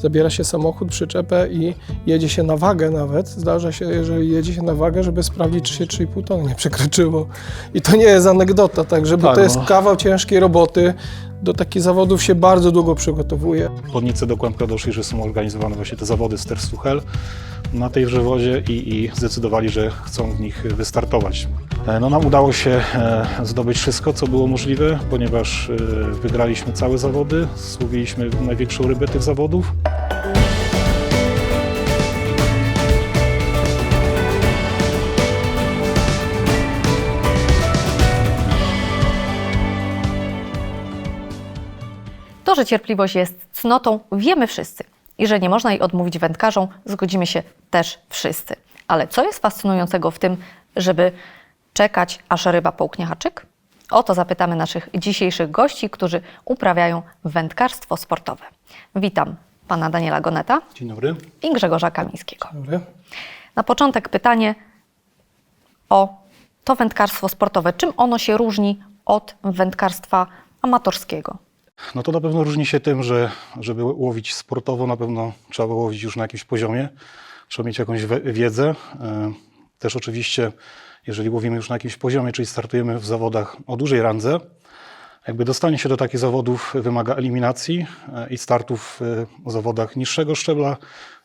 zabiera się samochód, przyczepę i jedzie się na wagę nawet. Zdarza się, jeżeli jedzie się na wagę, żeby sprawdzić, czy się 3,5 tony nie przekroczyło. I to nie jest anegdota, tak, żeby Tak, to jest no. kawał ciężkiej roboty. Do takich zawodów się bardzo długo przygotowuje. Podnicy do Kłębka doszli, że są organizowane właśnie te zawody z Terstuchel na tej wozie i, i zdecydowali, że chcą w nich wystartować. E, No nam udało się e, zdobyć wszystko, co było możliwe, ponieważ e, wygraliśmy całe zawody, złowiliśmy największą rybę tych zawodów. To, że cierpliwość jest cnotą, wiemy wszyscy. I że nie można jej odmówić wędkarzom, zgodzimy się też wszyscy. Ale co jest fascynującego w tym, żeby czekać, aż ryba połknie haczyk? O to zapytamy naszych dzisiejszych gości, którzy uprawiają wędkarstwo sportowe. Witam pana Daniela Goneta Dzień dobry. i Grzegorza Kamińskiego. Dobry. Na początek pytanie o to wędkarstwo sportowe. Czym ono się różni od wędkarstwa amatorskiego? No to na pewno różni się tym, że żeby łowić sportowo, na pewno trzeba łowić już na jakimś poziomie, trzeba mieć jakąś wiedzę. E, Też oczywiście, jeżeli łowimy już na jakimś poziomie, czyli startujemy w zawodach o dużej randze, jakby dostanie się do takich zawodów wymaga eliminacji e, i startów e, w zawodach niższego szczebla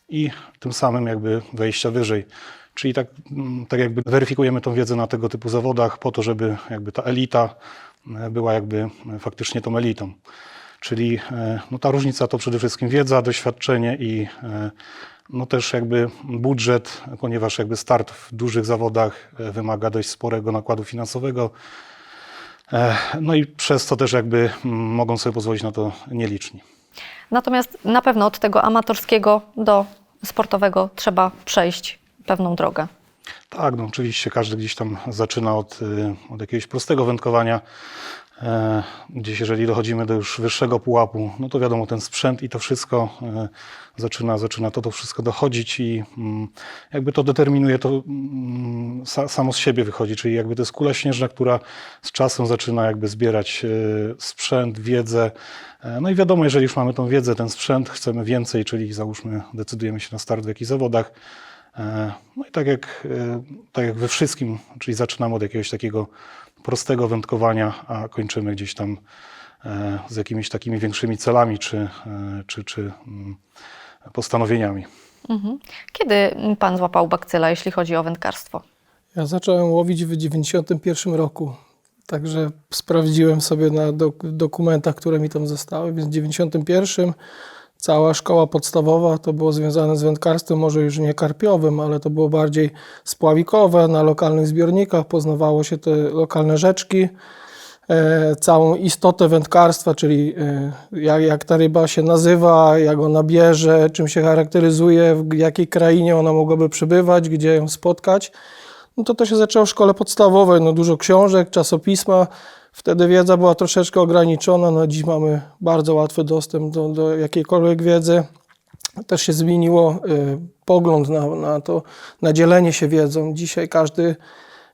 i tym samym jakby wejścia wyżej. Czyli tak, mm, tak jakby weryfikujemy tą wiedzę na tego typu zawodach po to, żeby jakby ta elita e, była jakby e, faktycznie tą elitą. Czyli e, no ta różnica to przede wszystkim wiedza, doświadczenie i e, no też jakby budżet, ponieważ jakby start w dużych zawodach wymaga dość sporego nakładu finansowego. No i przez to też jakby mogą sobie pozwolić na to nieliczni. Natomiast na pewno od tego amatorskiego do sportowego trzeba przejść pewną drogę. Tak, no oczywiście każdy gdzieś tam zaczyna od, y, od jakiegoś prostego wędkowania. E, Gdzieś jeżeli dochodzimy do już wyższego pułapu, no to wiadomo, ten sprzęt i to wszystko e, zaczyna, zaczyna to, to wszystko dochodzić i mm, jakby to determinuje, to mm, sa, samo z siebie wychodzi, czyli jakby to jest kula śnieżna, która z czasem zaczyna jakby zbierać e, sprzęt, wiedzę. No i wiadomo, jeżeli już mamy tą wiedzę, ten sprzęt, chcemy więcej, czyli załóżmy decydujemy się na start w jakichś zawodach, No i tak jak, e, tak jak we wszystkim, czyli zaczynamy od jakiegoś takiego prostego wędkowania, a kończymy gdzieś tam e, z jakimiś takimi większymi celami czy, e, czy, czy mm, postanowieniami. Mhm. Kiedy pan złapał bakcyla, jeśli chodzi o wędkarstwo? Ja zacząłem łowić w 91 roku. Także sprawdziłem sobie na dok- dokumentach, które mi tam zostały, więc w 91 cała szkoła podstawowa to było związane z wędkarstwem, może już nie karpiowym, ale to było bardziej spławikowe, na lokalnych zbiornikach, poznawało się te lokalne rzeczki, e, całą istotę wędkarstwa, czyli e, jak, jak ta ryba się nazywa, jak ona bierze, czym się charakteryzuje, w jakiej krainie ona mogłaby przebywać, gdzie ją spotkać. No to to się zaczęło w szkole podstawowej, no dużo książek, czasopisma. Wtedy wiedza była troszeczkę ograniczona, no dziś mamy bardzo łatwy dostęp do, do jakiejkolwiek wiedzy. Też się zmieniło y, pogląd na, na to, na dzielenie się wiedzą. Dzisiaj każdy,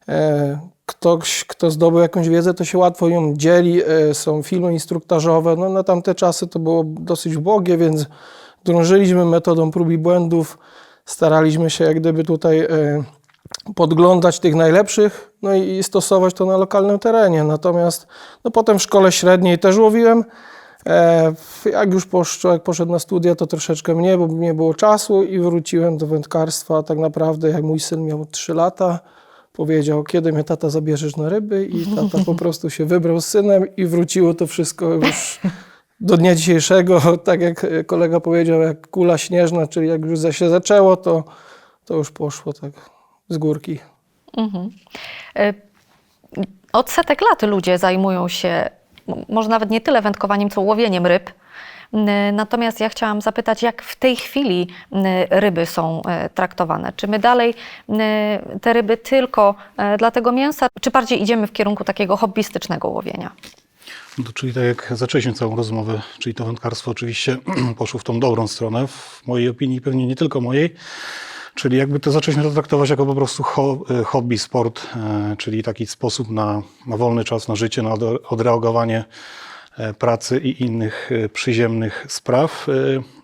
e, ktoś, kto zdobył jakąś wiedzę, to się łatwo ją dzieli. E, są filmy instruktażowe. No, na tamte czasy to było dosyć ubogie, więc drążyliśmy metodą prób i błędów. Staraliśmy się jak gdyby tutaj e, podglądać tych najlepszych, no i stosować to na lokalnym terenie. Natomiast no potem w szkole średniej też łowiłem. E, jak już człowiek poszedł na studia, to troszeczkę mniej, bo nie było czasu i wróciłem do wędkarstwa tak naprawdę jak mój syn miał 3 lata. Powiedział, kiedy mnie tata zabierzesz na ryby i tata po prostu się wybrał z synem i wróciło to wszystko już do dnia dzisiejszego, tak jak kolega powiedział, jak kula śnieżna, czyli jak już się zaczęło, to, to już poszło tak z górki. Mhm. Y, Od setek lat ludzie zajmują się może nawet nie tyle wędkowaniem, co łowieniem ryb. Natomiast ja chciałam zapytać, jak w tej chwili ryby są y, traktowane? Czy my dalej te ryby tylko y, dla tego mięsa, czy bardziej idziemy w kierunku takiego hobbystycznego łowienia? No czyli tak jak zaczęliśmy całą rozmowę, czyli to wędkarstwo oczywiście poszło w tą dobrą stronę, w mojej opinii, pewnie nie tylko mojej, czyli jakby to zaczęliśmy to traktować jako po prostu e, hobby, sport, e, czyli taki sposób na, na wolny czas, na życie, na odreagowanie e, pracy i innych e, przyziemnych spraw.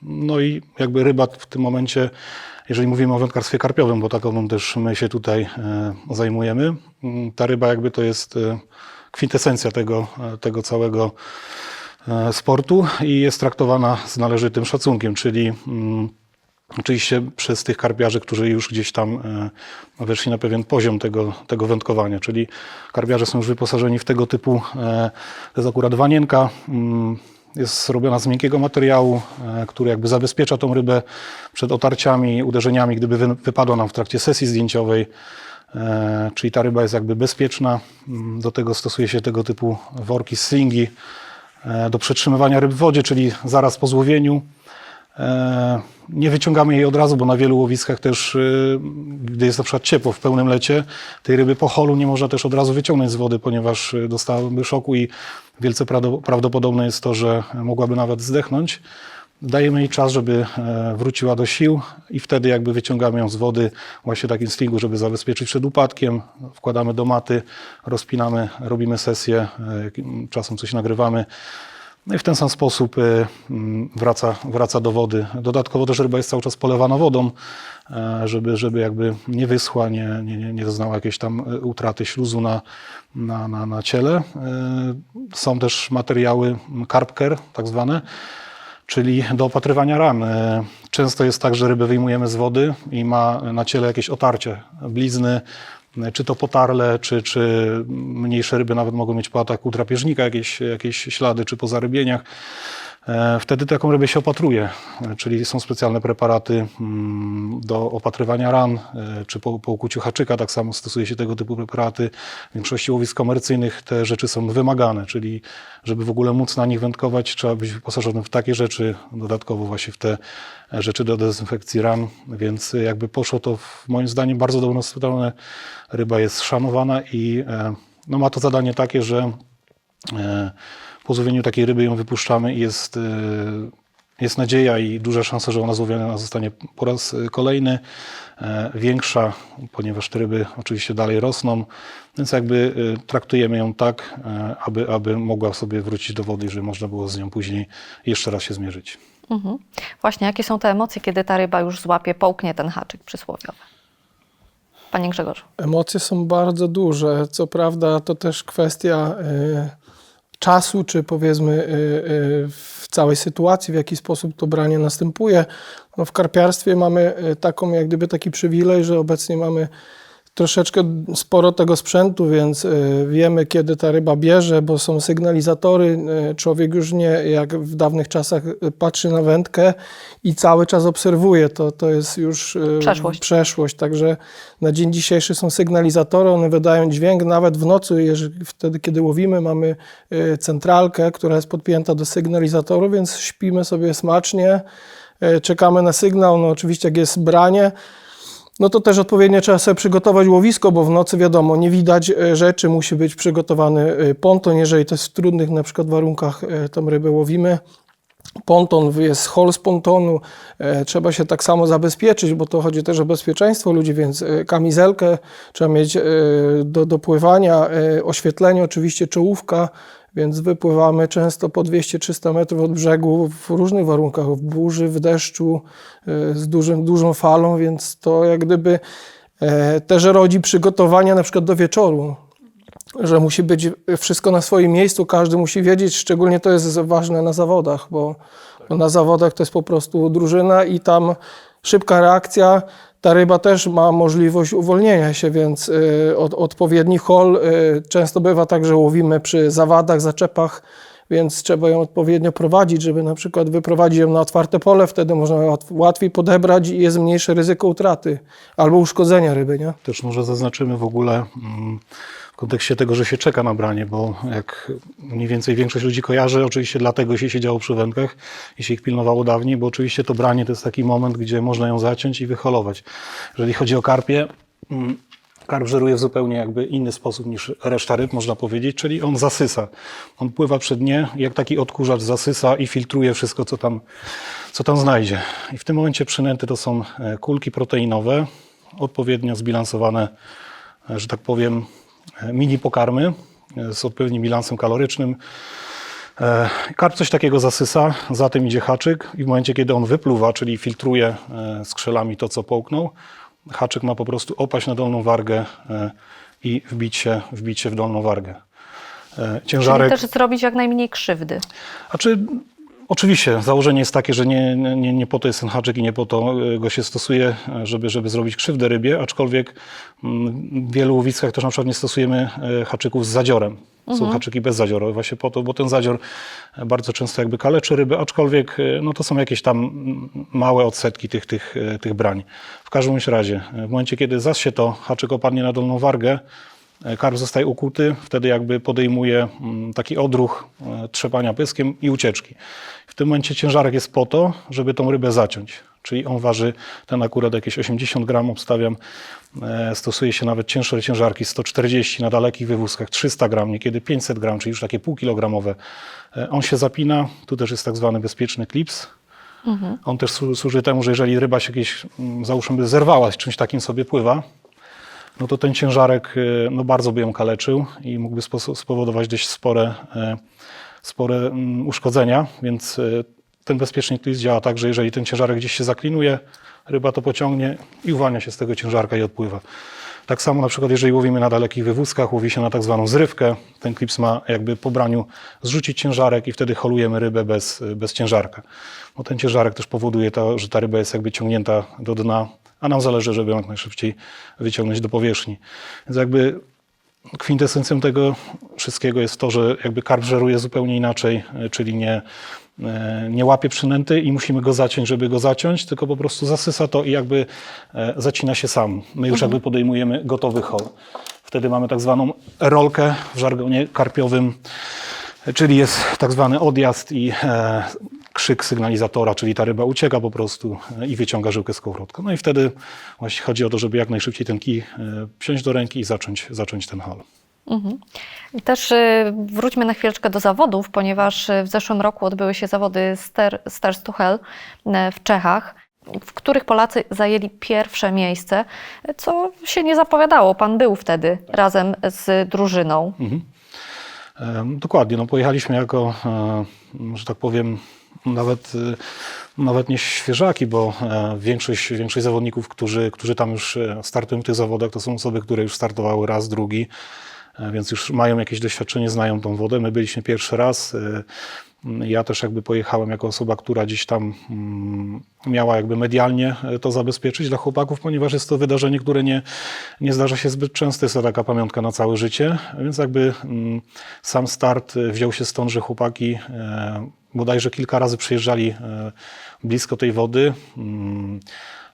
No i jakby ryba w tym momencie, jeżeli mówimy o wędkarstwie karpiowym, bo taką też my się tutaj e, zajmujemy, mm, ta ryba jakby to jest kwintesencja tego, e, tego całego sportu i jest traktowana z należytym szacunkiem, czyli mm, oczywiście przez tych karpiarzy, którzy już gdzieś tam e, weszli na pewien poziom tego, tego wędkowania, czyli karpiarze są już wyposażeni w tego typu, e, to jest akurat wanienka, mm, jest robiona z miękkiego materiału, e, który jakby zabezpiecza tą rybę przed otarciami, uderzeniami, gdyby wy- wypadła nam w trakcie sesji zdjęciowej. Czyli ta ryba jest jakby bezpieczna. Mm, Do tego stosuje się tego typu worki, slingi do przetrzymywania ryb w wodzie, czyli zaraz po złowieniu. E, Nie wyciągamy jej od razu, bo na wielu łowiskach też, y, gdy jest na przykład ciepło w pełnym lecie, tej ryby po holu nie można też od razu wyciągnąć z wody, ponieważ y, dostałaby szoku i wielce prawdo- prawdopodobne jest to, że mogłaby nawet zdechnąć. Dajemy jej czas, żeby e, wróciła do sił i wtedy jakby wyciągamy ją z wody właśnie takim slingu, żeby zabezpieczyć przed upadkiem. Wkładamy do maty, rozpinamy, robimy sesję, e, czasem coś nagrywamy. No i w ten sam sposób y, mm, wraca, wraca do wody. Dodatkowo też ryba jest cały czas polewana wodą, e, żeby, żeby jakby nie wyschła, nie, nie, nie- doznała jakiejś tam e, utraty śluzu na, na, na, na ciele. E, Są też materiały carpker, tak zwane, czyli do opatrywania ran. Często jest tak, że rybę wyjmujemy z wody i ma na ciele jakieś otarcie, blizny, czy to potarle, czy, czy mniejsze ryby nawet mogą mieć po ataku drapieżnika jakieś, jakieś ślady, czy po zarybieniach. E, Wtedy taką rybę się opatruje, e, czyli są specjalne preparaty mm, do opatrywania ran, e, czy po, po ukuciu haczyka tak samo stosuje się tego typu preparaty. W większości łowisk komercyjnych te rzeczy są wymagane, czyli żeby w ogóle móc na nich wędkować, trzeba być wyposażonym w takie rzeczy, dodatkowo właśnie w te rzeczy do dezynfekcji ran, więc jakby poszło to w, moim zdaniem bardzo dobrą stronę. Ryba jest szanowana i no, ma to zadanie takie, że Po złowieniu takiej ryby ją wypuszczamy i jest, e, jest nadzieja i duża szansa, że ona złowiona zostanie po raz e, kolejny. e, Większa, ponieważ te ryby oczywiście dalej rosną, więc jakby traktujemy ją tak, aby, aby mogła sobie wrócić do wody żeby można było z nią później jeszcze raz się zmierzyć. Mhm. Właśnie, jakie są te emocje, kiedy ta ryba już złapie, połknie ten haczyk przysłowiowy? Panie Grzegorzu. Emocje są bardzo duże. Co prawda, to też kwestia y, czasu, czy powiedzmy y, y, w całej sytuacji, w jaki sposób to branie następuje. No, w karpiarstwie mamy y, taką, jak gdyby taki przywilej, że obecnie mamy troszeczkę sporo tego sprzętu, więc y, wiemy, kiedy ta ryba bierze, bo są sygnalizatory. Y, Człowiek już nie, jak w dawnych czasach, y, patrzy na wędkę i cały czas obserwuje. To, to jest już Przeszłość. przeszłość. Także na dzień dzisiejszy są sygnalizatory, one wydają dźwięk nawet w nocy, jeżeli, wtedy kiedy łowimy, mamy centralkę, która jest podpięta do sygnalizatoru, więc śpimy sobie smacznie, czekamy na sygnał. No oczywiście jak jest branie, no to też odpowiednio trzeba sobie przygotować łowisko, bo w nocy wiadomo, nie widać e, rzeczy, musi być przygotowany e, ponton, jeżeli to jest w trudnych na przykład warunkach e, tą rybę łowimy. Ponton, jest hol z pontonu, trzeba się tak samo zabezpieczyć, bo to chodzi też o bezpieczeństwo ludzi, więc kamizelkę trzeba mieć do, do pływania, e, oświetlenie oczywiście, czołówka, więc wypływamy często po 200-300 metrów od brzegu w różnych warunkach, w burzy, w deszczu, e, z dużym, dużą falą, więc to jak gdyby e, też rodzi przygotowania na przykład do wieczoru, że musi być wszystko na swoim miejscu, każdy musi wiedzieć, szczególnie to jest ważne na zawodach, bo, bo na zawodach to jest po prostu drużyna i tam szybka reakcja, ta ryba też ma możliwość uwolnienia się, więc y, od, odpowiedni hol y, często bywa tak, że łowimy przy zawadach, zaczepach, więc trzeba ją odpowiednio prowadzić, żeby na przykład wyprowadzić ją na otwarte pole, wtedy można łat- łatwiej podebrać i jest mniejsze ryzyko utraty albo uszkodzenia ryby, nie? Też może zaznaczymy w ogóle mm, kontekście tego, że się czeka na branie, bo jak mniej więcej większość ludzi kojarzy, oczywiście dlatego się siedziało przy wędkach i się ich pilnowało dawniej, bo oczywiście to branie to jest taki moment, gdzie można ją zaciąć i wyholować. Jeżeli chodzi o karpie, mm, karp żeruje w zupełnie jakby inny sposób niż reszta ryb, można powiedzieć, czyli on zasysa. On pływa przed dnie, jak taki odkurzacz zasysa i filtruje wszystko, co tam, co tam znajdzie. I w tym momencie przynęty to są e, kulki proteinowe, odpowiednio zbilansowane, e, że tak powiem, mini pokarmy z odpowiednim bilansem kalorycznym. E, Karp coś takiego zasysa, za tym idzie haczyk i w momencie, kiedy on wypluwa, czyli filtruje e, skrzelami to, co połknął, haczyk ma po prostu opaść na dolną wargę e, i wbić się, wbić się w dolną wargę. E, Czyli Ciężarek... też zrobić jak najmniej krzywdy. Znaczy, oczywiście, założenie jest takie, że nie, nie, nie po to jest ten haczyk i nie po to e, go się stosuje, żeby, żeby zrobić krzywdę rybie, aczkolwiek mm, w wielu łowiskach też na przykład nie stosujemy e, haczyków z zadziorem. Są haczyki bez zadzioru, właśnie po to, bo ten zadzior e, bardzo często jakby kaleczy ryby, aczkolwiek no to są jakieś tam mm, małe odsetki tych, tych, tych brań. W każdym razie, w momencie, kiedy zas się to haczyk opadnie na dolną wargę, Karp zostaje ukuty, wtedy jakby podejmuje mm, taki odruch e, trzepania pyskiem i ucieczki. W tym momencie ciężarek jest po to, żeby tą rybę zaciąć. Czyli on waży, ten akurat jakieś 80 gram obstawiam, e, stosuje się nawet cięższe ciężarki, 140 na dalekich wywózkach, 300 gram, niekiedy 500 gram, czyli już takie półkilogramowe. E, On się zapina, tu też jest tak zwany bezpieczny klips. On też słu- służy temu, że jeżeli ryba się jakieś, mm, załóżmy, zerwała, z czymś takim sobie pływa, no to ten ciężarek y, no bardzo by ją kaleczył i mógłby spo- spowodować dość spore, e, spore mm, uszkodzenia, więc y, ten bezpiecznik twist działa tak, że jeżeli ten ciężarek gdzieś się zaklinuje, ryba to pociągnie i uwalnia się z tego ciężarka i odpływa. Tak samo na przykład jeżeli łowimy na dalekich wywózkach, łowi się na tak zwaną zrywkę, ten klips ma jakby po braniu zrzucić ciężarek i wtedy holujemy rybę bez, bez ciężarka. Bo ten ciężarek też powoduje to, że ta ryba jest jakby ciągnięta do dna, a nam zależy, żeby ją jak najszybciej wyciągnąć do powierzchni. Więc jakby kwintesencją tego wszystkiego jest to, że jakby karp żeruje zupełnie inaczej, e, czyli nie, e, nie łapie przynęty i musimy go zaciąć, żeby go zaciąć, tylko po prostu zasysa to i jakby e, zacina się sam. My już jakby podejmujemy gotowy hol. Wtedy mamy tak zwaną rolkę w żargonie karpiowym, czyli jest tak zwany odjazd i krzyk sygnalizatora, czyli ta ryba ucieka po prostu e, i wyciąga żyłkę z kołowrotka. No i wtedy właśnie chodzi o to, żeby jak najszybciej ten kij e, wziąć do ręki i zacząć, zacząć ten hol. I Też y, wróćmy na chwileczkę do zawodów, ponieważ w zeszłym roku odbyły się zawody Ster, Sterstuchel y, w Czechach, w których Polacy zajęli pierwsze miejsce, co się nie zapowiadało. Pan był wtedy razem z drużyną. E, Dokładnie, no pojechaliśmy jako, e, że tak powiem, nawet, e, nawet nie świeżaki, bo e, większość, większość zawodników, którzy, którzy tam już e, startują w tych zawodach, to są osoby, które już startowały raz, drugi, e, więc już mają jakieś doświadczenie, znają tą wodę. My byliśmy pierwszy raz. Ja też jakby pojechałem jako osoba, która gdzieś tam mm, miała jakby medialnie to zabezpieczyć dla chłopaków, ponieważ jest to wydarzenie, które nie, nie zdarza się zbyt często. Jest to taka pamiątka na całe życie, więc jakby mm, sam start wziął się stąd, że chłopaki bodajże kilka razy przyjeżdżali e, blisko tej wody. Mm,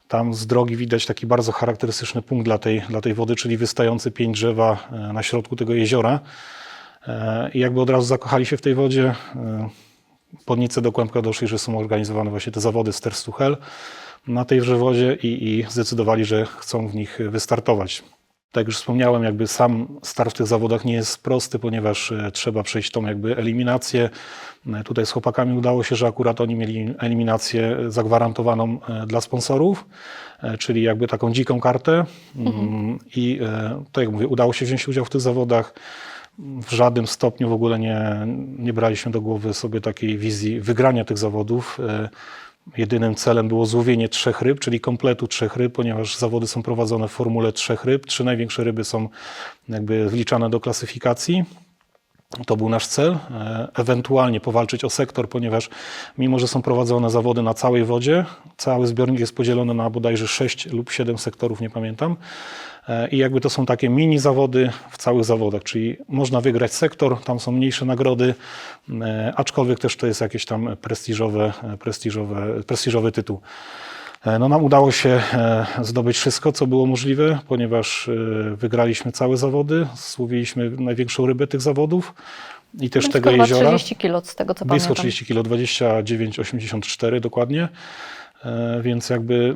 Tam z drogi widać taki bardzo charakterystyczny punkt dla tej, dla tej wody, czyli wystający pień drzewa e, na środku tego jeziora. E, I jakby od razu zakochali się w tej wodzie. Podnicy do Kłębka doszli, że są organizowane właśnie te zawody Sterstuchel na tejże wodzie i, i zdecydowali, że chcą w nich wystartować. Tak jak już wspomniałem, jakby sam start w tych zawodach nie jest prosty, ponieważ e, trzeba przejść tą jakby eliminację. E, Tutaj z chłopakami udało się, że akurat oni mieli eliminację zagwarantowaną e, dla sponsorów, czyli jakby taką dziką kartę. Mm, I e, tak jak mówię, udało się wziąć udział w tych zawodach. W żadnym stopniu w ogóle nie, nie braliśmy do głowy sobie takiej wizji wygrania tych zawodów. Jedynym celem było złowienie trzech ryb, czyli kompletu trzech ryb, ponieważ zawody są prowadzone w formule trzech ryb. Trzy największe ryby są jakby wliczane do klasyfikacji. To był nasz cel. E, Ewentualnie powalczyć o sektor, ponieważ mimo, że są prowadzone zawody na całej wodzie, cały zbiornik jest podzielony na bodajże 6 lub 7 sektorów, nie pamiętam. E, I jakby to są takie mini zawody w całych zawodach, czyli można wygrać sektor, tam są mniejsze nagrody, e, aczkolwiek też to jest jakiś tam prestiżowe, e, prestiżowe, prestiżowy tytuł. No nam udało się zdobyć wszystko, co było możliwe, ponieważ wygraliśmy całe zawody, złowiliśmy największą rybę tych zawodów i też tego jeziora. 30 kilo z tego co Blisko pamiętam. 30 kg, 29,84 dokładnie. E, Więc jakby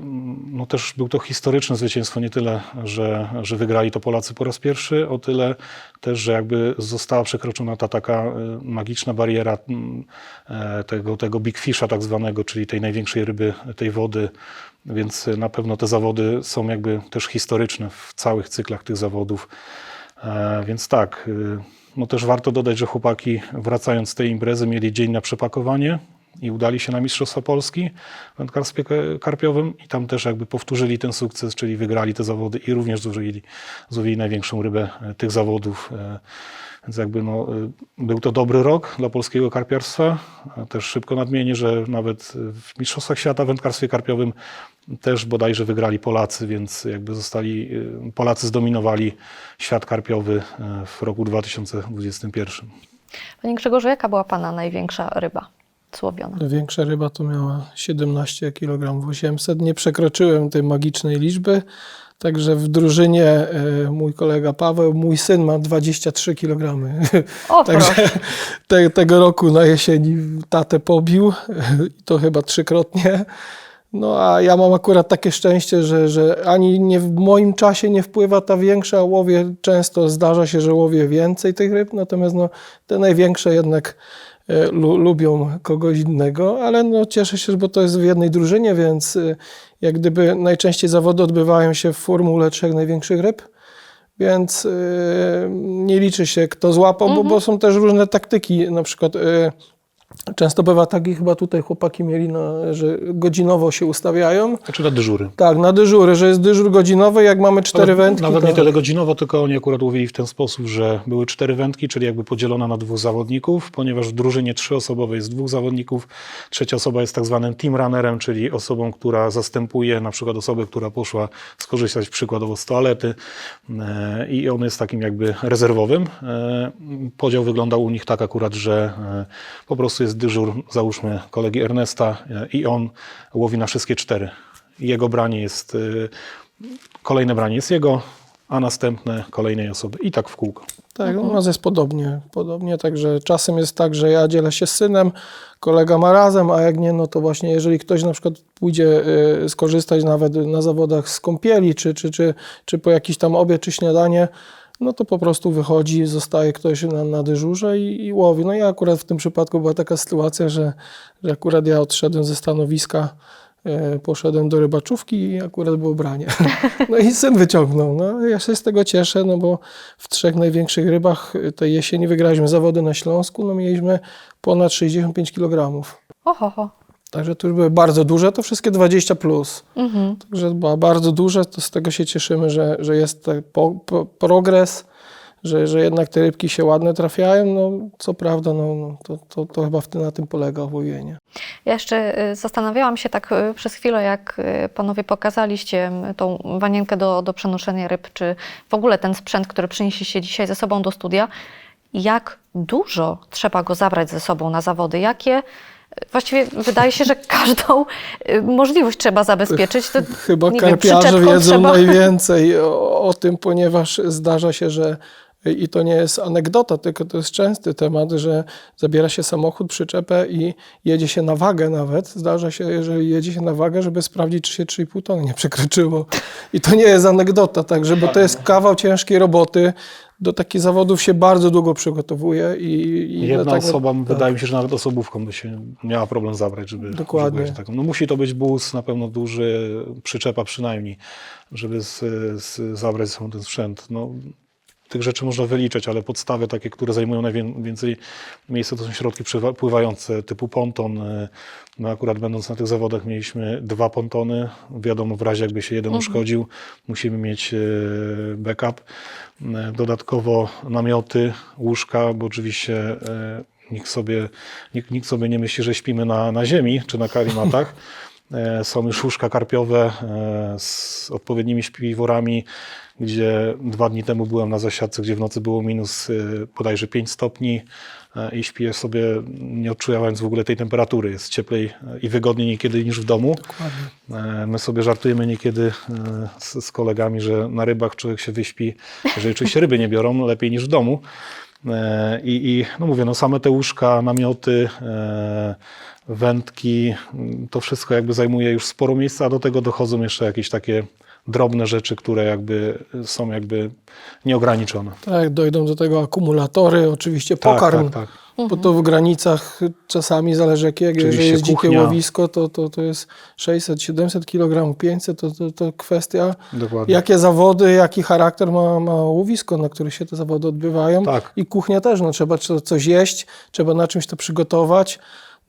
no też był to historyczne zwycięstwo, nie tyle, że, że wygrali to Polacy po raz pierwszy, o tyle też, że jakby została przekroczona ta taka e, magiczna bariera e, tego, tego big fisha tak zwanego, czyli tej największej ryby tej wody, więc na pewno te zawody są jakby też historyczne w całych cyklach tych zawodów. Więc tak, y, no też warto dodać, że chłopaki wracając z tej imprezy mieli dzień na przepakowanie i udali się na Mistrzostwa Polski w wędkarstwie ka- karpiowym i tam też jakby powtórzyli ten sukces, czyli wygrali te zawody i również złowili, złowili największą rybę e, tych zawodów. e, Więc jakby no, e, był to dobry rok dla polskiego karpiarstwa. Też szybko nadmienię, że nawet w Mistrzostwach Świata w wędkarstwie karpiowym też bodajże wygrali Polacy, więc jakby zostali, Polacy zdominowali świat karpiowy w roku 2021. Panie Grzegorzu, jaka była Pana największa ryba złowiona? Większa ryba to miała 17 kg 800. Nie przekroczyłem tej magicznej liczby. Także w drużynie e, mój kolega Paweł, mój syn ma 23 kg. Także te, tego roku na jesieni tatę pobił i to chyba trzykrotnie. No a ja mam akurat takie szczęście, że, że ani nie w moim czasie nie wpływa ta większa, łowię często zdarza się, że łowię więcej tych ryb, natomiast no, te największe jednak lubią kogoś innego, ale no, cieszę się, bo to jest w jednej drużynie, więc e, jak gdyby najczęściej zawody odbywają się w formule trzech największych ryb, więc e, nie liczy się kto złapał, bo, bo są też różne taktyki, na przykład e, Często bywa tak i chyba tutaj chłopaki mieli, no, że godzinowo się ustawiają. Znaczy na dyżury. Tak, na dyżury, że jest dyżur godzinowy, jak mamy cztery Nawet- wędki. Nawet to... nie tyle godzinowo, tylko oni akurat łowili w ten sposób, że były cztery wędki, czyli jakby podzielona na dwóch zawodników, ponieważ w drużynie trzyosobowej jest dwóch zawodników. Trzecia osoba jest tak zwanym team runnerem, czyli osobą, która zastępuje na przykład osobę, która poszła skorzystać przykładowo z toalety e, i on jest takim jakby rezerwowym. E, Podział wyglądał u nich tak akurat, że e, po prostu jest dyżur, załóżmy kolegi Ernesta e, i on łowi na wszystkie cztery. Jego branie jest e, Kolejne branie jest jego, a następne kolejnej osoby. I tak w kółko. Tak, u nas jest podobnie, podobnie, także czasem jest tak, że ja dzielę się z synem, kolega ma razem, a jak nie, no to właśnie jeżeli ktoś na przykład pójdzie y, skorzystać nawet na zawodach z kąpieli, czy, czy, czy, czy po jakiś tam obiad, czy śniadanie, no to po prostu wychodzi, zostaje ktoś na, na dyżurze i, i łowi. No i akurat w tym przypadku była taka sytuacja, że, że akurat ja odszedłem ze stanowiska, e, poszedłem do rybaczówki i akurat było branie. No i syn wyciągnął. No, ja się z tego cieszę, no bo w trzech największych rybach tej jesieni wygraliśmy zawody na Śląsku, no mieliśmy ponad 65 kg. Oho, ho. Także to już były bardzo duże, to wszystkie 20 plus. Mhm. Także była bardzo duże, to z tego się cieszymy, że, że jest po, po, progres, że, że jednak te rybki się ładne trafiają. No, co prawda, no, no, to, to, to chyba w tym, na tym polega łowienie. Ja jeszcze y, zastanawiałam się tak y, przez chwilę, jak y, panowie pokazaliście tą wanienkę do, do przenoszenia ryb, czy w ogóle ten sprzęt, który przynieśliście dzisiaj ze sobą do studia, jak dużo trzeba go zabrać ze sobą na zawody, jakie Właściwie wydaje się, że każdą y, możliwość trzeba zabezpieczyć. To, Chyba nie wiem, karpiarze przyczepką wiedzą trzeba- najwięcej o, o tym, ponieważ zdarza się, że i to nie jest anegdota, tylko to jest częsty temat, że zabiera się samochód, przyczepę i jedzie się na wagę nawet. Zdarza się, jeżeli jedzie się na wagę, żeby sprawdzić, czy się 3,5 tony nie przekroczyło. I to nie jest anegdota, także, bo to jest kawał ciężkiej roboty. Do takich zawodów się bardzo długo przygotowuje i, i Jedna dlatego- osoba, tak. wydaje mi się, że nawet osobówką by się miała problem zabrać, żeby, Dokładnie. żeby taką. No musi to być bus na pewno duży, przyczepa przynajmniej, żeby z, z, zabrać sobą ten sprzęt. No, tych rzeczy można wyliczyć, ale podstawy takie, które zajmują najwięcej miejsca, to są środki pływające typu ponton. My akurat będąc na tych zawodach mieliśmy dwa pontony. Wiadomo, w razie jakby się jeden uszkodził, musimy mieć e, backup. E, Dodatkowo namioty, łóżka, bo oczywiście nikt sobie, nikt, nikt sobie nie myśli, że śpimy na, na ziemi czy na karimatach. E, Są już łóżka karpiowe e, z odpowiednimi śpiworami, gdzie dwa dni temu byłem na zasiadce, gdzie w nocy było minus e, bodajże 5 stopni i śpię sobie nie odczuwając w ogóle tej temperatury. Jest cieplej i wygodniej niekiedy niż w domu. Dokładnie. My sobie żartujemy niekiedy z, z kolegami, że na rybach człowiek się wyśpi, jeżeli oczywiście ryby nie biorą, lepiej niż w domu. I, i no mówię, no same te łóżka, namioty, wędki, to wszystko jakby zajmuje już sporo miejsca, a do tego dochodzą jeszcze jakieś takie drobne rzeczy, które jakby są jakby nieograniczone. Tak, dojdą do tego akumulatory, oczywiście Tak, pokarm. tak, tak. bo to w granicach czasami zależy jakiego, jeżeli jest dzikie kuchnia. łowisko, to, to, to jest 600, 700 kg, 500, to, to, to kwestia Dokładnie. jakie zawody, jaki charakter ma, ma łowisko, na których się te zawody odbywają. Tak. I kuchnia też, no, trzeba co- coś jeść, trzeba na czymś to przygotować.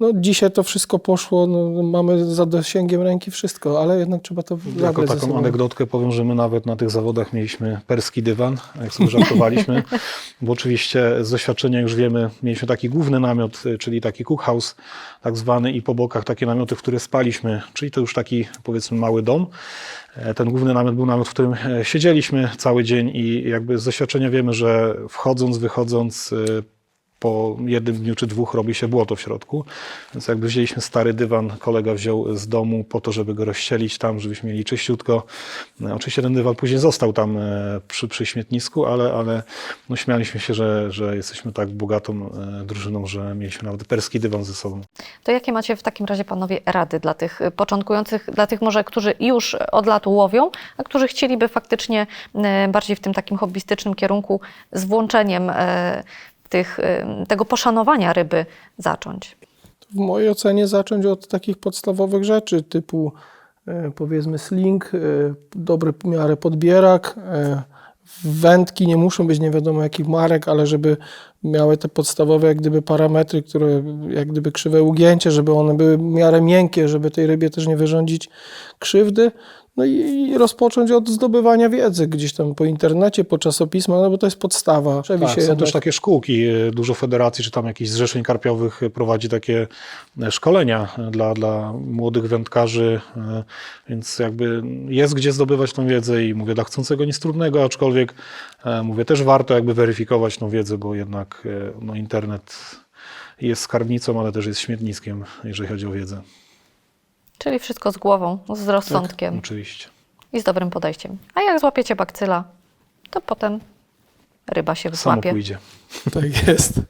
No, dzisiaj to wszystko poszło, no, mamy za dosięgiem ręki wszystko, ale jednak trzeba to Jako taką sobą. anegdotkę powiem, że my nawet na tych zawodach mieliśmy perski dywan, jak sobie żartowaliśmy, bo oczywiście z doświadczenia już wiemy, mieliśmy taki główny namiot, y, czyli taki cookhouse tak zwany i po bokach takie namioty, w które spaliśmy, czyli to już taki powiedzmy mały dom. E, Ten główny namiot był namiot, w którym e, siedzieliśmy cały dzień i jakby z doświadczenia wiemy, że wchodząc, wychodząc y, po jednym dniu czy dwóch robi się błoto w środku. Więc jakby wzięliśmy stary dywan, kolega wziął z domu po to, żeby go rozścielić tam, żebyśmy mieli czyściutko. No, oczywiście ten dywan później został tam e, przy, przy śmietnisku, ale, ale no, śmialiśmy się, że, że jesteśmy tak bogatą e, drużyną, że mieliśmy nawet perski dywan ze sobą. To jakie macie w takim razie panowie rady dla tych początkujących, dla tych może, którzy już od lat łowią, a którzy chcieliby faktycznie bardziej w tym takim hobbystycznym kierunku z włączeniem tych, y, tego poszanowania ryby zacząć? W mojej ocenie zacząć od takich podstawowych rzeczy typu e, powiedzmy sling, e, dobry miarę podbierak, e, wędki nie muszą być nie wiadomo jakich marek, ale żeby miały te podstawowe jak gdyby parametry, które jak gdyby krzywe ugięcie, żeby one były w miarę miękkie, żeby tej rybie też nie wyrządzić krzywdy. No i, rozpocząć od zdobywania wiedzy gdzieś tam po internecie, po czasopismach, no bo to jest podstawa. Przewi Tak, są jednak- też takie szkółki, e, dużo federacji, czy tam jakichś zrzeszeń karpiowych e, prowadzi takie e, szkolenia dla, dla młodych wędkarzy, więc jakby jest gdzie zdobywać tą wiedzę i mówię, dla chcącego nic trudnego, aczkolwiek mówię, też warto jakby weryfikować tą wiedzę, bo jednak no, internet jest skarbnicą, ale też jest śmietniskiem, jeżeli chodzi o wiedzę. Czyli wszystko z głową, z rozsądkiem Oczywiście. i z dobrym podejściem. A jak złapiecie bakcyla, to potem ryba się Samo złapie. pójdzie. Tak jest.